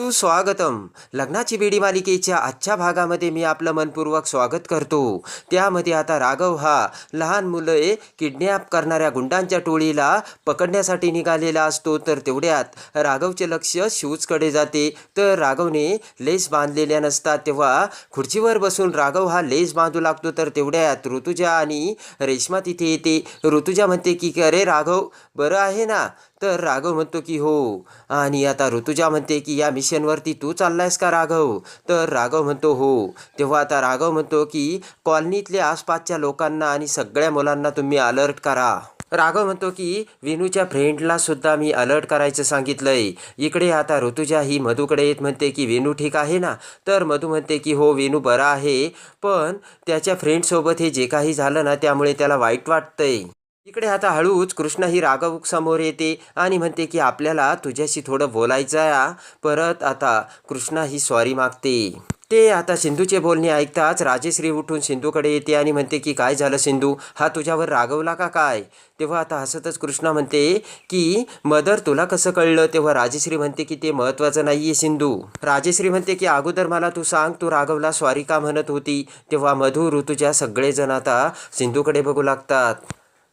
सुस्वागतम. लग्नाची बेडी मालिकेच्या आजच्या भागामध्ये मी आपलं मनपूर्वक स्वागत करतो. त्यामध्ये आता राघव हा लहान मुले किडनॅप करणाऱ्या गुंडांच्या टोळीला पकडण्यासाठी निघालेला असतो. तर तेवढ्यात राघवचे लक्ष शूजकडे जाते. तर राघवने लेस बांधलेल्या नसतात तेव्हा खुर्चीवर बसून राघव हा लेस बांधू लागतो. तर तेवढ्यात ऋतुजा आणि रेश्मा तिथे येते. ऋतुजा म्हणते की अरे राघव बरं आहे ना? तर राघव म्हणतो की हो. आणि आता ऋतुजा म्हणते की या मिशनवरती तू चाललायस का राघव? तर राघव म्हणतो हो. तेव्हा आता राघव म्हणतो की कॉलनीतल्या आसपासच्या लोकांना आणि सगळ्या मुलांना तुम्ही अलर्ट करा. राघव म्हणतो की विनूच्या फ्रेंडला सुद्धा मी अलर्ट करायचं सांगितलंय. इकडे आता ऋतुजा ही मधूकडे येत म्हणते की वेणू ठीक आहे ना? तर मधू म्हणते की हो वेणू बरा आहे. पण त्याच्या फ्रेंडसोबत हे जे काही झालं ना त्यामुळे त्याला वाईट वाटतंय. इकडे आता हळूच कृष्णा ही राघव समोर येते आणि म्हणते की आपल्याला तुझ्याशी थोडं बोलायचं आहे. परत आता कृष्णा ही सॉरी मागते. ते आता सिंधूचे बोलणे ऐकताच राजेश्री उठून सिंधूकडे येते आणि म्हणते की काय झालं सिंधू? हा तुझ्यावर रागवला का काय? तेव्हा आता हसतच कृष्णा म्हणते की मदर तुला कसं कळलं? तेव्हा राजेश्री म्हणते की ते महत्त्वाचं नाही आहे सिंधू. राजेश्री म्हणते की अगोदर मला तू सांग तू राघवला स्वारी का म्हणत होती? तेव्हा मधू ऋतुजा सगळेजण आता सिंधूकडे बघू लागतात.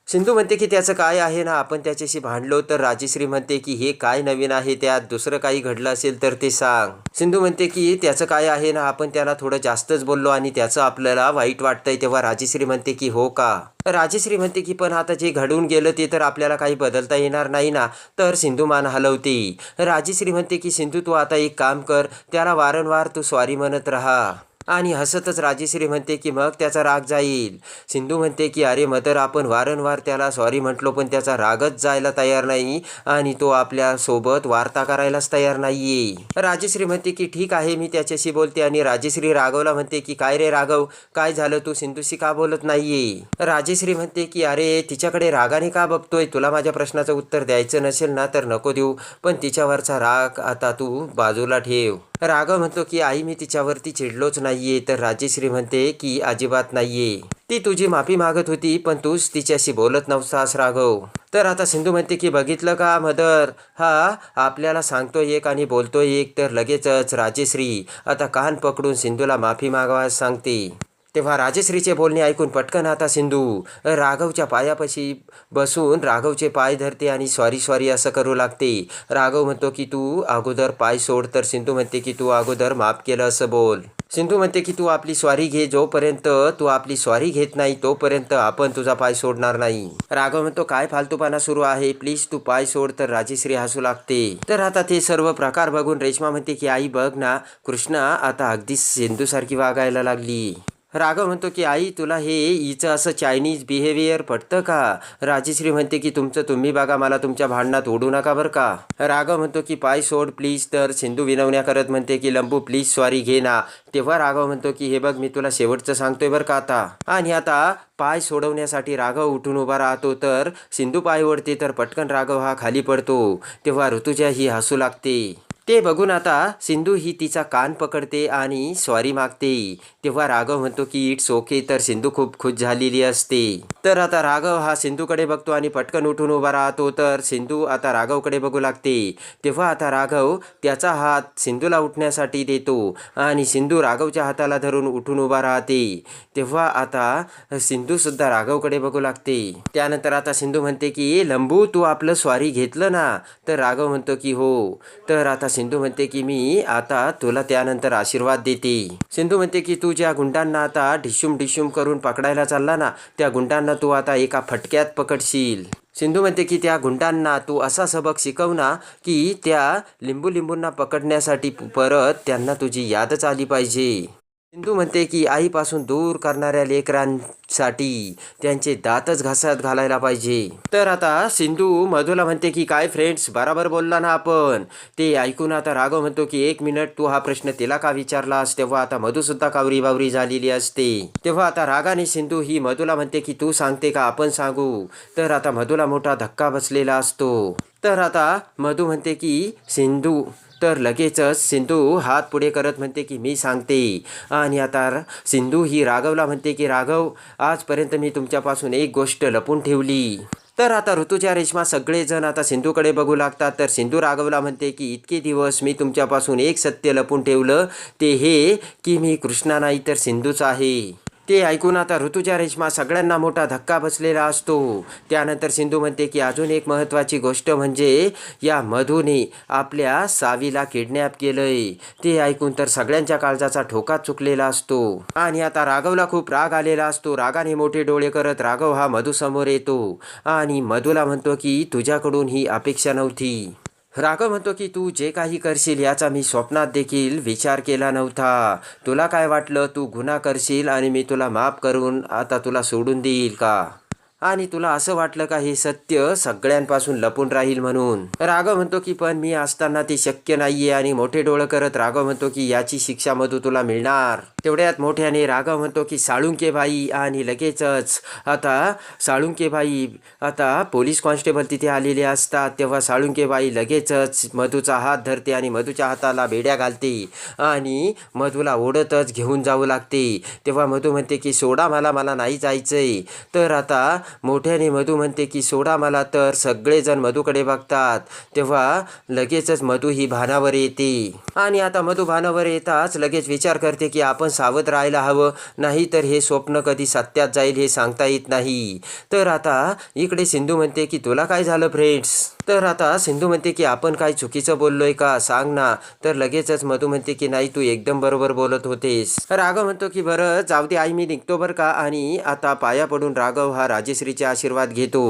सिंधू म्हणते की त्याचं काय आहे ना आपण त्याच्याशी भांडलो तर राजेश्री म्हणते की हे काय नवीन आहे त्यात दुसरं काही घडलं असेल तर ते सांग. सिंधू म्हणते की त्याचं काय आहे ना आपण त्याला थोडं जास्तच बोललो आणि त्याचं आपल्याला वाईट वाटतंय तेव्हा राजेश्री म्हणते की हो का? राजेश्री म्हणते की पण आता जे घडून गेलं ते तर आपल्याला काही बदलता येणार नाही ना तर सिंधू मान हलवते. राजेश्री म्हणते की सिंधू तू आता एक काम कर त्याला वारंवार तू स्वारी म्हणत राहा. आणि हसतच राजेश्री म्हणते की मग त्याचा राग जाईल. सिंधू म्हणते की अरे मदर आपण वारंवार त्याला सॉरी म्हटलो पण त्याचा रागच जायला तयार नाही आणि तो आपल्यासोबत वार्ता करायलाच तयार नाही राजेश्री म्हणते की ठीक आहे मी त्याच्याशी बोलते. आणि राजेश्री राघवला म्हणते की काय रे राघव काय झालं? तू सिंधूशी का बोलत नाहीये? राजेश्री म्हणते की अरे तिच्याकडे रागाने का बघतोय? तुला माझ्या प्रश्नाचं उत्तर द्यायचं नसेल ना तर नको देऊ पण तिच्यावरचा राग आता तू बाजूला ठेव. राघव म्हणतो की आई मी तिच्यावरती चिडलोच नाहीये. तर राजेश्री म्हणते की अजिबात नाहीये. ती तुझी माफी मागत होती पण तूच तिच्याशी बोलत नव्हतास राघव. तर आता सिंधू म्हणते की बघितलं का मदर? हा आपल्याला सांगतो एक आणि बोलतो एक तर लगेचच राजेश्री. आता कान पकडून सिंधूला माफी मागावयास सांगते. तेव्हा राजेश्रीचे बोलणे ऐकून पटकन आता सिंधू राघवच्या पायापाशी बसून राघवचे पाय धरते आणि सॉरी सॉरी असं करू लागते. राघव म्हणतो की तू अगोदर पाय सोड. तर सिंधू म्हणते की तू अगोदर माफ केलं असं बोल. सिंधू म्हणते की तू आपली स्वारी घे जोपर्यंत तू आपली स्वारी घेत नाही तोपर्यंत आपण तुझा पाय सोडणार नाही. राघव म्हणतो काय फालतूपणा सुरू आहे? प्लीज तू पाय सोड. तर राजेश्री हसू लागते. तर आता ते सर्व प्रकार बघून रेश्मा म्हणते की आई बघ ना कृष्णा आता अगदी सिंधूसारखी वागायला लागली. राघव म्हणतो की आई तुला हे हिचं असं चायनीज बिहेवियर पटतं का? राजेश्री म्हणते की तुमचं तुम्ही बघा मला तुमच्या भांडणात ओढू नका बरं का. राघव म्हणतो की पाय सोड प्लीज तर सिंधू विनवण्या करत म्हणते की लंबू प्लीज सॉरी घे ना. तेव्हा राघव म्हणतो की हे बघ मी तुला शेवटचं सांगतोय बरं का आता. आणि आता पाय सोडवण्यासाठी राघव उठून उभा राहतो तर सिंधू पाय ओढते तर पटकन राघव हा खाली पडतो. तेव्हा ऋतुजा ही हसू लागते. ते बघून आता सिंधू ही तिचा कान पकडते आणि सॉरी मागते. तेव्हा राघव म्हणतो की इट्स ओके तर सिंधू खूप खुश झालेली असते. तर आता राघव हा सिंधूकडे बघतो आणि पटकन उठून उभा राहतो. तर सिंधू आता राघवकडे बघू लागते. तेव्हा आता राघव त्याचा हात सिंधूला उठण्यासाठी देतो आणि सिंधू राघवच्या हाताला धरून उठून उभा राहते. तेव्हा आता सिंधूसुद्धा राघवकडे बघू लागते. त्यानंतर आता सिंधू म्हणते की लंबू तू आपलं स्वारी घेतलं ना? तर राघव म्हणतो की हो. तर आता सिंधू म्हणते की मी आता तुला त्यानंतर आशीर्वाद देते. सिंधू म्हणते की तू ज्या गुंडांना आता ढिशुम ढिशुम करून पकडायला चालला ना त्या गुंडांना तू आता एका फटक्यात पकडशील. सिंधू म्हणते की त्या गुंडांना तू असा सबक शिकव ना की त्या लिंबू लिंबूंना पकडण्यासाठी परत त्यांना तुझी यादच आली पाहिजे. सिंधू म्हणते की आईपासून दूर करणाऱ्या लेकरांसाठी त्यांचे दातच घासात घालायला पाहिजे. तर आता सिंधू मधूला म्हणते की काय फ्रेंड्स बराबर बोलला ना आपण. ते ऐकून आता राघव म्हणतो की एक मिनिट तू हा प्रश्न तिला का विचारलास तेव्हा आता मधूसुद्धा कावरी बावरी झालेली असते. तेव्हा आता रागाने सिंधू ही मधूला म्हणते की तू सांगते का आपण सांगू? तर आता मधूला मोठा धक्का बसलेला असतो. तर आता मधू म्हणते की सिंधू तर लगेचच सिंधू हात पुढे करत म्हणते की मी सांगते. आणि आता सिंधू ही राघवला म्हणते की राघव आजपर्यंत मी तुमच्यापासून एक गोष्ट लपून ठेवली. तर आता ऋतूच्या रेश्मा सगळेजण आता सिंधूकडे बघू लागतात. तर सिंधू राघवला म्हणते की इतके दिवस मी तुमच्यापासून एक सत्य लपून ठेवलं ते हे की मी कृष्णा नाही तर सिंधूच आहे. ते ऐकून आता ऋतुजा रेश्मा सगळ्यांना मोठा धक्का बसलेला असतो. त्यानंतर सिंधू म्हणते की अजून एक महत्त्वाची गोष्ट म्हणजे या मधूने आपल्या सावीला किडनॅप केलंय. ते ऐकून तर सगळ्यांच्या काळजाचा ठोका चुकलेला असतो. आणि आता राघवला खूप राग आलेला असतो. रागाने मोठे डोळे करत राघव हा मधू समोर येतो. आणि मधूला म्हणतो की तुझ्याकडून ही अपेक्षा नव्हती. राघव म्हणतो की तू जे काही करशील याचा मी स्वप्नात देखील विचार केला नव्हता. तुला काय वाटलं? तू गुन्हा करशील आणि मी तुला माफ करून आता तुला सोडून देईल का? आणि तुला असं वाटलं का हे सत्य सगळ्यांपासून लपून राहील म्हणून? राघव म्हणतो की पण मी असताना ते शक्य नाहीये आणि मोठे डोळं करत राघव म्हणतो की याची शिक्षा मधू तुला मिळणार. तेवढ्यात मोठ्याने राघव म्हणतो की साळुंकेबाई आणि लगेचच. आता साळुंकेबाई आता पोलीस कॉन्स्टेबल तिथे आलेले असतात. तेव्हा साळुंकेबाई लगेचच मधूचा हात धरते आणि मधूच्या हाताला बेड्या घालते आणि मधूला ओढतच घेऊन जाऊ लागते. तेव्हा मधू म्हणते की सोडा मला मला नाही जायचंय. तर आता मोठ्याने मधू म्हणते की सोडा मला तर सगळेजण मधूकडे बघतात. तेव्हा लगेचच मधू ही भानावर येते. आणि आता मधू भानावर येताच लगेच विचार करते की आपण सावध राहायला हवं. नाही तर हे स्वप्न कधी सत्यात जाईल हे सांगता येत नाही. तर आता इकडे सिंधू म्हणते की तुला काय झालं फ्रेंड्स तर आता सिंधू म्हणते की आपण काय चुकीचं बोललोय का? सांग ना. तर लगेचच मधू म्हणते की नाही तू एकदम बरोबर बोलत होतेस. राघव म्हणतो की बरं जाऊ दे आई मी निघतो बरं का? आणि आता पाया पडून राघव हा राजेश्रीचे आशीर्वाद घेतो.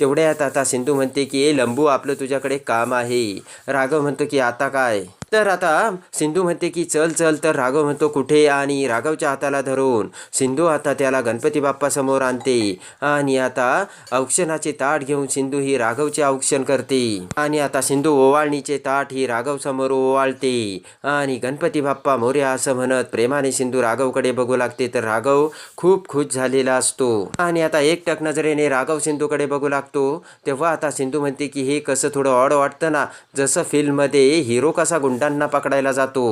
तेवढ्यात आता सिंधू म्हणते की ए लंबू आपलं तुझ्याकडे काम आहे. राघव म्हणतो की आता काय? तर आता सिंधू म्हणते की चल चल तर राघव म्हणतो कुठे आणि राघवच्या हाताला धरून. सिंधू आता त्याला गणपती बाप्पा समोर आणते आणि आता औक्षणाचे ताट घेऊन सिंधू ही राघवचे औक्षण करते. आणि आता सिंधू ओवाळणीचे ताट ही राघव समोर ओवाळते आणि गणपती बाप्पा मोर्या असं म्हणत प्रेमाने सिंधू राघवकडे बघू लागते. तर राघव खूप खुश झालेला असतो. आणि आता एकटक नजरेने राघव सिंधूकडे बघू लागतो. तेव्हा आता सिंधू म्हणते की हे कसं थोडं ऑड वाटतं ना? जसं फिल्ममध्ये हिरो कसा गुंडांना पकडायला जातो.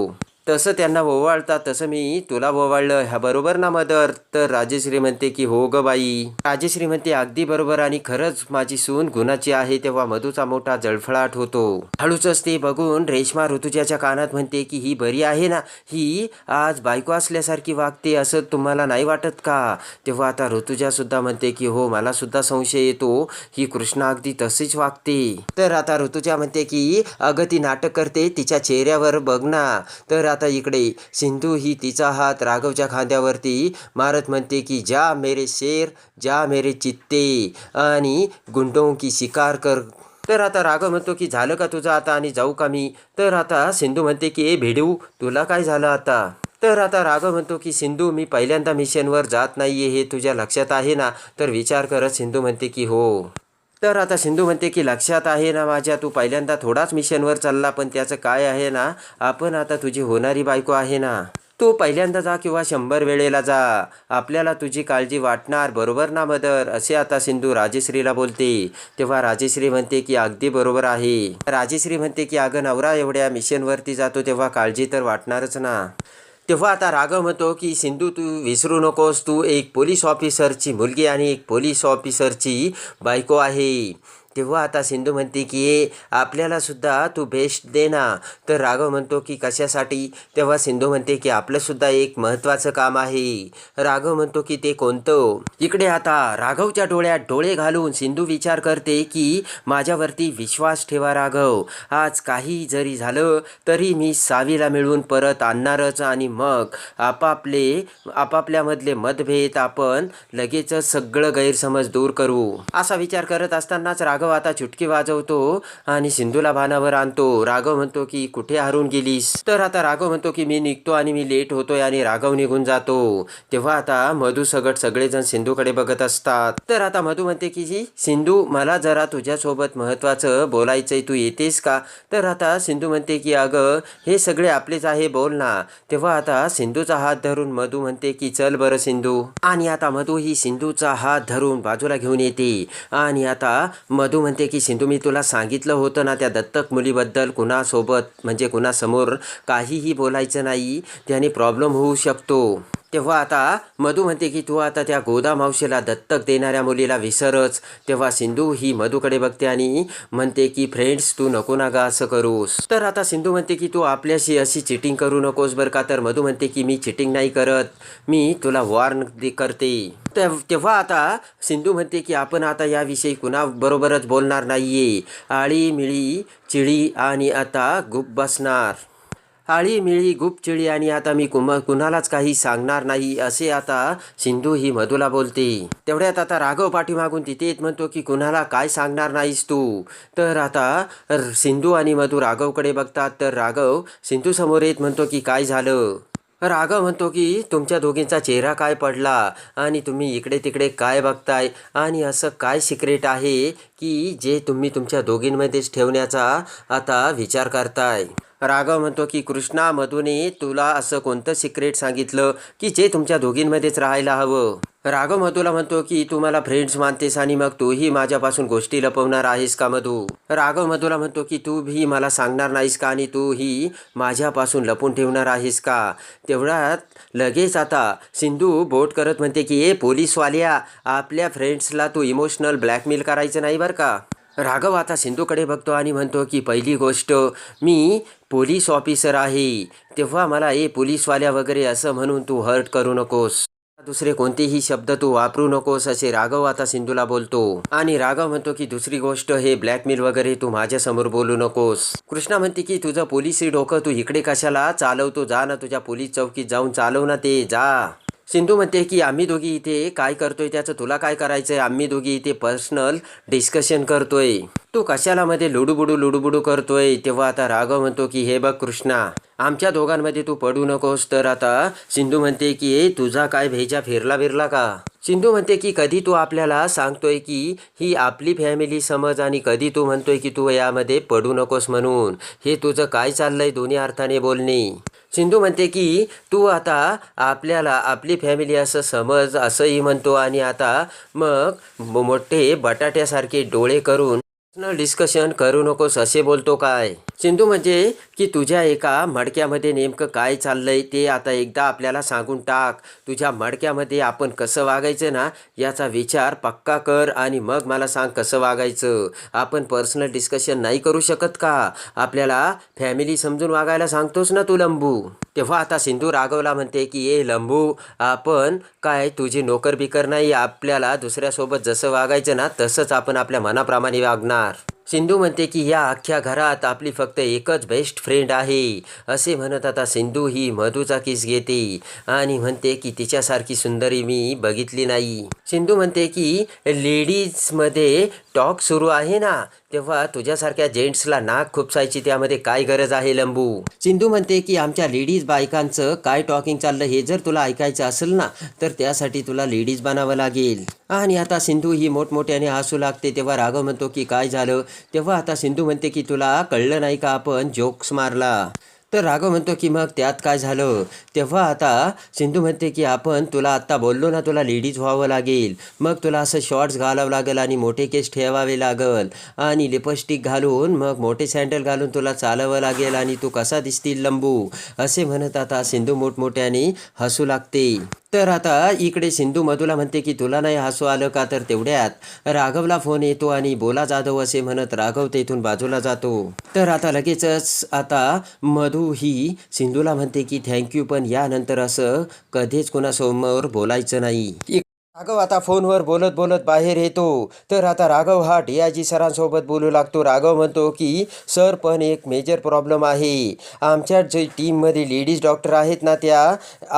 तसं त्यांना ओवाळतात तसं मी तुला ओवाळलं ह्या बरोबर ना मदर? तर राजेश्री म्हणते की हो ग बाई. राजेश्री म्हणते अगदी बरोबर आणि खरंच माझी सून गुणाची आहे. तेव्हा मधूचा मोठा जळफळाट होतो. हळूच ते बघून रेश्मा ऋतुजाच्या कानात म्हणते की ही बरी आहे ना? ही आज बायको असल्यासारखी वागते असं तुम्हाला नाही वाटत का? तेव्हा आता ऋतुजा सुद्धा म्हणते की हो मला सुद्धा संशय येतो. ही कृष्णा अगदी तशीच वागते. तर आता ऋतुजा म्हणते की अगं ती नाटक करते. तिच्या चेहऱ्यावर बघ ना. तर आता इकडे. सिंधू ही तिचा हात राघवच्या खांद्यावरती. मारत म्हणते की जा मेरे शेर जा मेरे चित्ते. आणि गुंडों की शिकार कर. तर आता राघव म्हणतो की झालं का तुझं आता आणि जाऊ का मी? तर आता सिंधू म्हणते की ए भिडू तुला काय झालं आता? तर आता राघव म्हणतो की सिंधू मी पहिल्यांदा मिशनवर जात नाहीये हे तुझ्या लक्षात आहे ना? तर विचार करत सिंधू म्हणते की हो. तर आता सिंधू म्हणते की लक्षात आहे ना माझ्या तू पहिल्यांदा थोडाच मिशनवर चालला पण त्याचं काय आहे ना आपण आता तुझी होणारी बायको आहे ना. तू पहिल्यांदा जा किंवा शंभर वेळेला जा. आपल्याला तुझी काळजी वाटणार बरोबर ना मदर? असे आता सिंधू राजेश्रीला बोलते. तेव्हा राजेश्री म्हणते की अगदी बरोबर आहे. राजेश्री म्हणते की अगं नवरा एवढ्या मिशनवरती जातो तेव्हा काळजी तर वाटणारच ना. तेव्हा आता राघव म्हणतो की सिंधू तू विसरू नकोस. तू एक पोलीस ऑफिसरची मुलगी आणि एक पोलीस ऑफिसरची बायको आहे. तेव्हा आता सिंधू म्हणते की आपल्याला सुद्धा तू बेस्ट दे ना. तर राघव म्हणतो की कशासाठी? तेव्हा सिंधू म्हणते की आपलंसुद्धा एक महत्त्वाचं काम आहे. राघव म्हणतो की ते कोणतं? इकडे आता. राघवच्या डोळ्यात डोळे घालून सिंधू विचार करते की माझ्यावरती विश्वास ठेवा राघव. आज काही जरी झालं तरी मी सावीला मिळून परत आणणारच आणि मग आपापले आपापल्यामधले मतभेद आपण लगेचच सगळं गैरसमज दूर करू. असा विचार करत असतानाच राघव आता चुटकी वाजवतो आणि सिंधूला भानावर आणतो. राघव म्हणतो की कुठे हरून गेलीस? तर आता राघव म्हणतो की मी निघतो आणि मी लेट होतोय आणि राघव निघून जातो. तेव्हा आता मधू सगट सगळेजण सिंधूकडे बघत असतात. तर आता मधू म्हणते की जी सिंधू मला जरा तुझ्यासोबत महत्वाचं बोलायचंय. तू येतेस का? तर आता सिंधू म्हणते की अगं हे सगळे आपलेच आहे बोल ना. तेव्हा आता सिंधूचा हात धरून मधू म्हणते की चल बरं सिंधू. आणि आता मधू ही सिंधूचा हात धरून बाजूला घेऊन येते. आणि आता मधू म्हणते की सिंधू मी तुला सांगितलं होतं ना त्या दत्तक मुलीबद्दल कुणासोबत म्हणजे कुणासमोर काहीही बोलायचं नाही त्याने प्रॉब्लेम होऊ शकतो. तेव्हा आता मधू म्हणते की तू आता त्या गोदा मावशीला दत्तक देणाऱ्या मुलीला विसरच. तेव्हा सिंधू ही मधूकडे बघते आणि म्हणते की फ्रेंड्स तू नको ना गा असं करूस. तर आता सिंधू म्हणते की तू आपल्याशी अशी चिटिंग करू नकोस बरं का. तर मधू म्हणते की मी चिटिंग नाही करत. मी तुला वॉर्न करते. तेव- तेव्हा आता सिंधू म्हणते की आपण आता याविषयी कुणाबरोबरच बोलणार नाहीये. आळी मिळी चिळी आणि आता गुप बसणार. आळी मिळी गुपचिळी आणि आता मी कुम कुणालाच काही सांगणार नाही असे आता सिंधू ही मधूला बोलते. तेवढ्यात आता राघव पाठीमागून तिथे येत म्हणतो की कुणाला काय सांगणार नाहीस तू? तर आता सिंधू आणि मधू राघवकडे बघतात तर राघव सिंधू समोर येत म्हणतो की काय झालं? राघव म्हणतो की तुमच्या दोघींचा चेहरा काय पडला? आणि तुम्ही इकडे तिकडे काय बघताय? आणि असं काय सिक्रेट आहे की जे तुम्ही तुमच्या दोघींमध्येच ठेवण्याचा आता विचार करताय? राघव म्हणतो की कृष्णा मधूने तुला असं कोणतं सिक्रेट सांगितलं की जे तुमच्या दोघींमध्येच राहायला हवं? राघव मधूला म्हणतो की तू मला फ्रेंड्स मानतेस आणि मग तूही माझ्यापासून गोष्टी लपवणार आहेस का मधू? राघव मधूला म्हणतो की तू भी मला सांगणार नाहीस का आणि तूही माझ्यापासून लपून ठेवणार आहेस का? तेवढ्यात लगेच आता सिंधू बोट करत म्हणते की ए पोलीसवाल्या आपल्या फ्रेंड्सला तू इमोशनल ब्लॅकमेल करायचं नाही बरं का? राघव आता सिंधूकडे बघतो आणि म्हणतो की पहिली गोष्ट मी पोलीस ऑफिसर आहे. तेव्हा मला ए पोलीसवाल्या वगैरे असं म्हणून तू हर्ट करू नकोस. दुसरे कोणतेही शब्द तू वापरू नकोस असे राघव आता सिंधूला बोलतो. आणि राघव म्हणतो की दुसरी गोष्ट हे ब्लॅकमेल वगैरे तू माझ्यासमोर बोलू नकोस. कृष्णा म्हणते की तुझं पोलिसी डोकं तू इकडे कशाला चालवतो? जा ना तुझ्या पोलीस चौकीत जाऊन चालव ना ते जा. सिंधू म्हणते की आम्ही दोघी इथे काय करतोय त्याचं तुला काय करायचंय? आम्ही दोघी इथे पर्सनल डिस्कशन करतोय. तू कशाला मध्ये लुडूबुडू लुडूबुडू करतोय? तेव्हा आता राघव म्हणतो की हे बघ कृष्णा आमच्या दोघांमध्ये तू पडू नकोस. तर आता सिंधू म्हणते की ए तुझा काय भेजा फिरला फिरला का? सिंधू म्हणते की कधी तू आपल्याला सांगतोय की ही आपली फॅमिली समज आणि कधी तू म्हणतोय की तू यामध्ये पडू नकोस म्हणून. हे तुझं काय चाललंय दोन्ही अर्थाने बोलणे? सिंधू म्हणते की तू आता आपल्याला आपली फॅमिली असं समज असंही म्हणतो आणि आता मग मोठे बटाट्यासारखे डोळे करून पर्सनल डिस्कशन करू नकोस असे बोलतो काय? सिंधू म्हणजे की तुझ्या एका मडक्यामध्ये नेमकं काय चाललंय ते आता एकदा आपल्याला सांगून टाक. तुझ्या मडक्यामध्ये आपण कसं वागायचं ना याचा विचार पक्का कर आणि मग मला सांग कसं वागायचं. आपण पर्सनल डिस्कशन नाही करू शकत का? आपल्याला फॅमिली समजून वागायला सांगतोस ना तू लंबू? तेव्हा आता सिंधू राघवला म्हणते की ए लंबू आपण काय तुझी नोकर बिकर नाही आपल्याला दुसऱ्यासोबत जसं वागायचं ना तसंच आपण आपल्या मनाप्रमाणे वागणार. सिंधू म्हणते की या अख्ख्या घरात आपली फक्त एकच बेस्ट फ्रेंड आहे. असे म्हणत आता सिंधू ही मधूचा किस घेते. आणि म्हणते की तिच्यासारखी सुंदरी मी बघितली नाही. सिंधू म्हणते की लेडीजमध्ये टॉक सुरू आहे ना. तेव्हा तुझ्यासारख्या जेंट्सला नाक खुपसायची त्यामध्ये काय गरज आहे लंबू? सिंधू म्हणते की आमच्या लेडीज बायकांचं काय टॉकिंग चाललं हे जर तुला ऐकायचं असेल ना तर त्यासाठी तुला लेडीज बनावं लागेल. आणि आता सिंधू ही मोठमोठ्याने हसू लागते. तेव्हा राघव म्हणतो की काय झालं? तेव्हा आता सिंधू म्हणते की तुला कळलं नाही का आपण जोक्स मारला? तर राघव म्हणतो की मग त्यात काय झालं? तेव्हा आता सिंधू म्हणते की आपण तुला आत्ता बोललो ना तुला लेडीज व्हावं लागेल. मग तुला असं शॉर्ट्स घालावं लागेल आणि मोठे केस ठेवावे लागेल. आणि लिपस्टिक घालून मग मोठे सँडल घालून तुला चालावं लागेल आणि तू कसा दिसतील लंबू? असे म्हणत आता सिंधू मोठमोठ्याने हसू लागते. तर आता इकडे सिंधू मधूला म्हणते की तुला नाही हसू आलं का तर तेवढ्यात. राघवला फोन येतो आणि बोला जाधव असे म्हणत राघव तेथून बाजूला जातो. तर आता लगेचच आता मधू ही सिंधूला म्हणते की थँक्यू पण यानंतर असं कधीच कोणासमोर बोलायचं नाही. राघव आता फोनवर बोलत बोलत बाहेर येतो. तर आता राघव हा डी आय जी सरांसोबत बोलू लागतो. राघव म्हणतो की सर पण एक मेजर प्रॉब्लेम आहे. आमच्या जे टीममध्ये लेडीज डॉक्टर आहेत ना त्या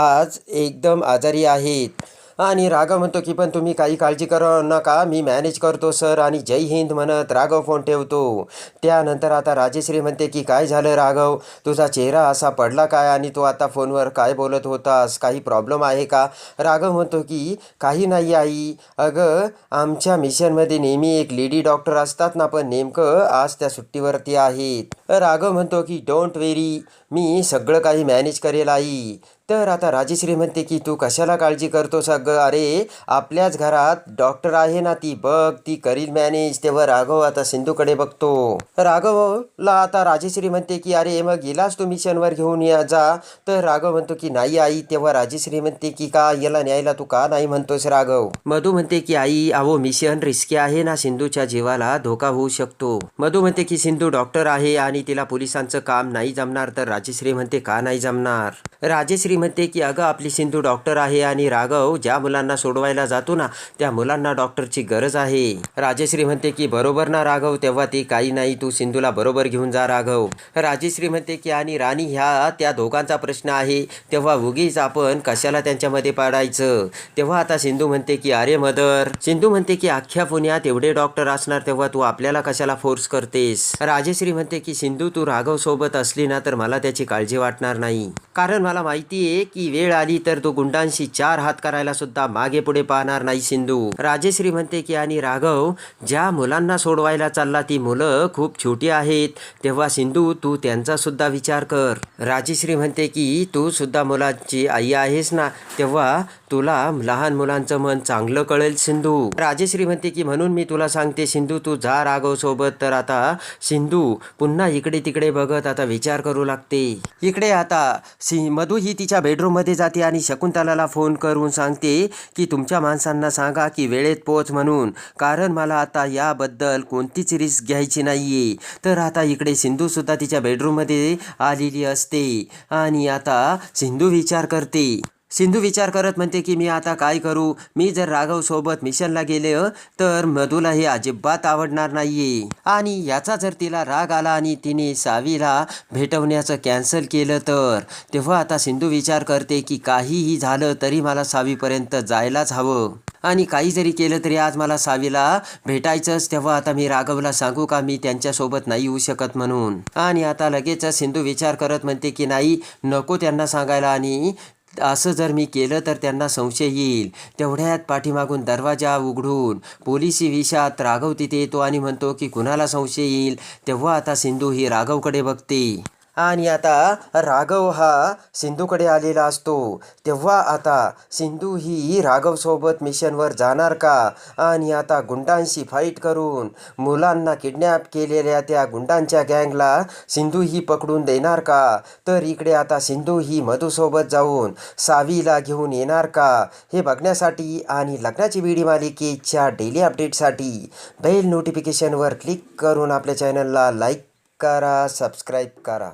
आज एकदम आजारी आहेत. आणि राघव म्हणतो की पण तुम्ही काही काळजी करू नका. मी मॅनेज करतो सर आणि जय हिंद म्हणत राघव फोन ठेवतो. त्यानंतर आता राजेश्री म्हणते की काय झालं राघव? तुझा चेहरा असा पडला काय? आणि तू आता फोनवर काय बोलत होतास? काही प्रॉब्लेम आहे का? राघव म्हणतो की काही नाही आई. अगं आमच्या मिशनमध्ये नेहमी एक लेडी डॉक्टर असतात ना पण नेमकं आज त्या सुट्टीवरती आहेत. राघव म्हणतो की डोंट वेरी मी सगळं काही मॅनेज करेल आई. तर आता राजेश्री म्हणते की तू कशाला काळजी करतो सगळं अरे आपल्याच घरात डॉक्टर आहे ना ती. बघ ती करील मॅनेज. तेव्हा राघव आता सिंधूकडे बघतो. राघवला आता राजेश्री म्हणते की अरे मग गेलास तू मिशनवर घेऊन या जा. तर राघव म्हणतो की नाही आई. तेव्हा राजेश्री म्हणते की का? याला न्यायला तू का नाही म्हणतोस राघव? मधू म्हणते की आई अहो मिशन रिस्की आहे ना सिंधूच्या जीवाला धोका होऊ शकतो. मधू म्हणते की सिंधू डॉक्टर आहे आणि तिला पोलिसांचं काम नाही जमणार. तर राजेश्री म्हणते का नाही जमणार? राजेश्री म्हणते की अगं आपली सिंधू डॉक्टर आहे आणि राघव ज्या मुलांना सोडवायला जातो ना त्या मुलांना डॉक्टरची गरज आहे. राजेश्री म्हणते की बरोबर ना राघव तेव्हा ती काही नाही तू सिंधूला बरोबर घेऊन जा राघव. राजेश्री म्हणते की आणि राणी ह्या त्या दोघांचा प्रश्न आहे तेव्हा उगीच आपण कशाला त्यांच्यामध्ये पाडायचं? तेव्हा आता सिंधू म्हणते की अरे मदर. सिंधू म्हणते की अख्ख्या पुण्यात एवढे डॉक्टर असणार तेव्हा तू आपल्याला कशाला फोर्स करतेस? राजेश्री म्हणते की सिंधू तू राघव सोबत असली ना तर मला त्याची काळजी वाटणार नाही. कारण मला माहिती एक की वेळ आली तर तो गुंडांशी चार हात करायला सुद्धा मागे पुढे पाहणार नाही सिंधू. राजेश्री म्हणते की आणि राघव ज्या मुलांना सोडवायला चालला ती मुलं खूप छोटी आहेत. तेव्हा सिंधू तू त्यांचा सुद्धा विचार कर. राजेश्री म्हणते की तू सुद्धा मुलांची आई आहेस ना तेव्हा तुला लहान मुलांचं मन चांगलं कळेल सिंधू. राजेश्री म्हणते की म्हणून मी तुला सांगते सिंधू तू जा राघव सोबत तर आता सिंधू पुन्हा इकडे तिकडे बघत आता विचार करू लागते. इकडे आता सी मधू ही तिच्या बेडरूममध्ये जाते आणि शकुंतलाला फोन करून सांगते की तुमच्या माणसांना सांगा की वेळेत पोच म्हणून. कारण मला आता याबद्दल कोणतीच रिस्क घ्यायची नाही आहे तर आता इकडे सिंधूसुद्धा तिच्या बेडरूममध्ये आलेली असते. आणि आता सिंधू विचार करते सिंधू विचार करत म्हणते की मी आता काय करू? मी जर राघव सोबत मिशनला गेले तर मधूला हे अजिबात आवडणार नाहीये. आणि याचा जर तिला राग आला आणि तिने सावीला भेटवण्याचं कॅन्सल केलं तर? तेव्हा आता सिंधू विचार करते की काहीही झालं तरी मला सावीपर्यंत जायलाच हवं. आणि काही जरी केलं तरी आज मला सावीला भेटायचंच तेव्हा आता मी राघवला सांगू का मी त्यांच्यासोबत नाही येऊ शकत म्हणून? आणि आता लगेच सिंधू विचार करत म्हणते की नाही नको त्यांना सांगायला. आणि असं जर मी केलं तर त्यांना संशय येईल. तेवढ्यात पाठीमागून दरवाजा उघडून पोलिसी विषात राघव तिथे येतो आणि म्हणतो की कुणाला संशय येईल? तेव्हा आता सिंधू ही राघवकडे बघते. आणि आता राघव हा सिंधूकडे आलेला असतो. तेव्हा आता सिंधू ही राघवसोबत मिशनवर जाणार का? आणि आता गुंडांशी फाईट करून मुलांना किडनॅप केलेल्या त्या गुंडांच्या गँगला सिंधू ही पकडून देणार का? तर इकडे आता सिंधू ही मधूसोबत जाऊन सावीला घेऊन येणार का? हे बघण्यासाठी आणि लग्नाची बीडी मालिकेच्या डेली अपडेटसाठी बेल नोटिफिकेशनवर क्लिक करून आपल्या चॅनलला लाईक करा सबस्क्राईब करा.